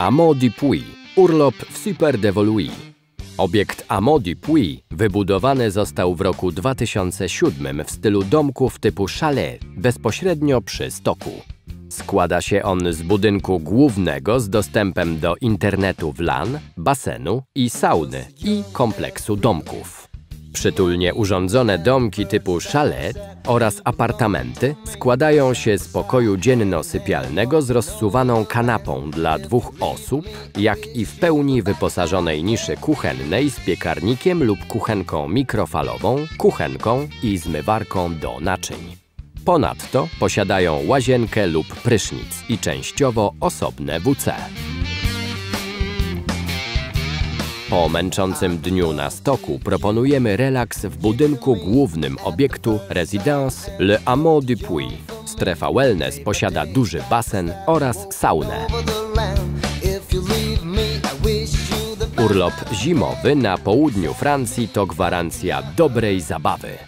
Amo du Puy. Urlop w Super Devolui. Obiekt Amo du Puy wybudowany został w roku 2007 w stylu domków typu chalet, bezpośrednio przy stoku. Składa się on z budynku głównego z dostępem do internetu w LAN, basenu i sauny i kompleksu domków. Przytulnie urządzone domki typu chalet oraz apartamenty składają się z pokoju dzienno-sypialnego z rozsuwaną kanapą dla dwóch osób, jak i w pełni wyposażonej niszy kuchennej z piekarnikiem lub kuchenką mikrofalową, kuchenką i zmywarką do naczyń. Ponadto posiadają łazienkę lub prysznic i częściowo osobne WC. Po męczącym dniu na stoku proponujemy relaks w budynku głównym obiektu Residence Le Hameau du Puy. Strefa wellness posiada duży basen oraz saunę. Urlop zimowy na południu Francji to gwarancja dobrej zabawy.